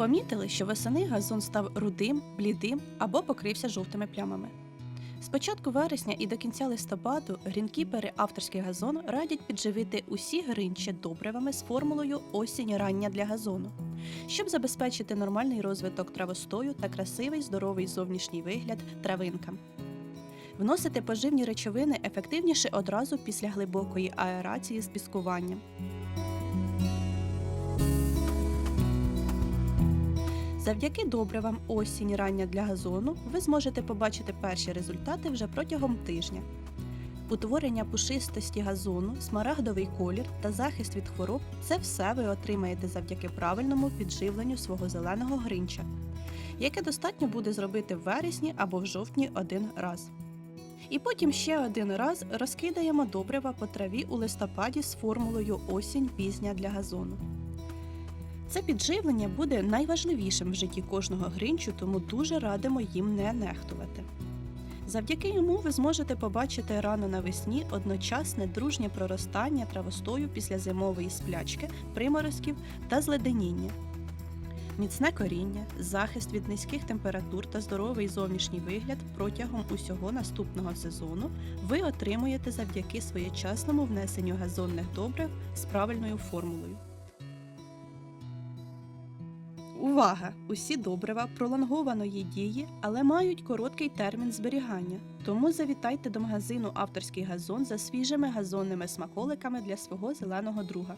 Помітили, що восени газон став рудим, блідим або покрився жовтими плямами. З початку вересня і до кінця листопаду грінкіпери авторський газон радять підживити усі гринчі добривами з формулою осінь рання для газону, щоб забезпечити нормальний розвиток травостою та красивий здоровий зовнішній вигляд травинкам. Вносити поживні речовини ефективніше одразу після глибокої аерації з піскуванням. Завдяки добривам осінь рання для газону ви зможете побачити перші результати вже протягом тижня. Утворення пушистості газону, смарагдовий колір та захист від хвороб це все ви отримаєте завдяки правильному підживленню свого зеленого гринча, яке достатньо буде зробити в вересні або в жовтні один раз. І потім ще один раз розкидаємо добрива по траві у листопаді з формулою осінь пізня для газону. Це підживлення буде найважливішим в житті кожного гринчу, тому дуже радимо їм не нехтувати. Завдяки йому ви зможете побачити рано навесні одночасне дружнє проростання травостою після зимової сплячки, приморозків та зледеніння. Міцне коріння, захист від низьких температур та здоровий зовнішній вигляд протягом усього наступного сезону ви отримуєте завдяки своєчасному внесенню газонних добрив з правильною формулою. Увага! Усі добрива пролонгованої дії, але мають короткий термін зберігання. Тому завітайте до магазину Авторський газон за свіжими газонними смаколиками для свого зеленого друга.